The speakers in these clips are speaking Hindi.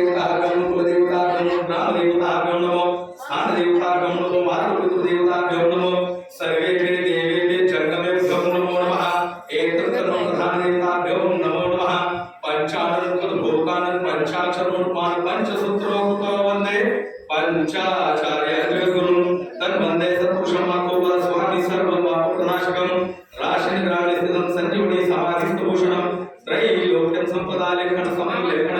देवताभ्यो कुलदेवताभ्यो ग्रामदेवताभ्यो नमो स्थान स्थानदेवताभ्यो नमो मातृपितृदेवताभ्यो नमो सर्वेभ्यो देवेभ्यो जङ्गमेभ्यो नमो नमः एतत्कर्म प्रधानदेवताभ्यो नमो नमः पञ्चानन भोगानन पञ्चाक्षरोत्मान पञ्चसूत्रोक्तो वंदे पञ्चाचार्य गुरुं तन्वन्दे सत्पुरुषमाकोपद स्वामी सर्वपापप्रणाशकं राशिनिग्रहाणि स्थितं सञ्जीवनी समाधिस्थभूषणं त्रैलोक्यं सम्पदालेखन समलेखनभित्तये सच्चिदानन्द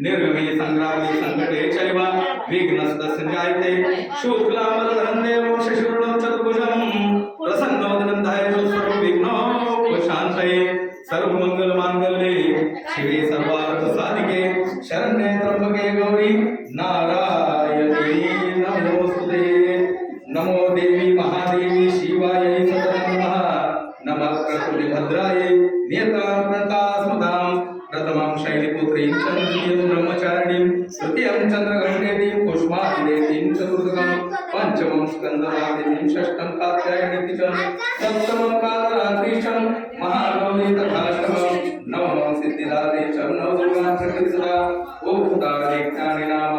प्रवेशे निर्गमे सङ्ग्रामे सङ्कटे चैव विघ्नस्तस्य जायते शुक्लाम्बरधरं देवं शशिवर्णं चतुर्भुजं प्रसन्नोदनं ध्यायतो सर्वविघ्नोपशान्तये सर्वमङ्गलमाङ्गल्ये शिवे सर्वार्थसाधिके। शरण्ये त्र्यम्बके गौरी नारायणी नमोस्तुते नमो देवी महादेवी शिवायै सततं नमः नमः प्रकृतिभद्रायै नियतां प्रथमं शैलपुत्रीं चन्द्रियं ब्रह्मचारिणीं तृतीयं चन्द्रघण्टेतीं पुष्पाञ्जेतीं चतुर्थकं पञ्चमं स्कन्दमादिनीं षष्ठं कात्यायनीति च सप्तमं कालरात्रीशं महागौरी तथाष्टमं नवमं सिद्धिदाते च नवदुर्गा प्रकृतिसदा ॐ दारिज्ञानिनाम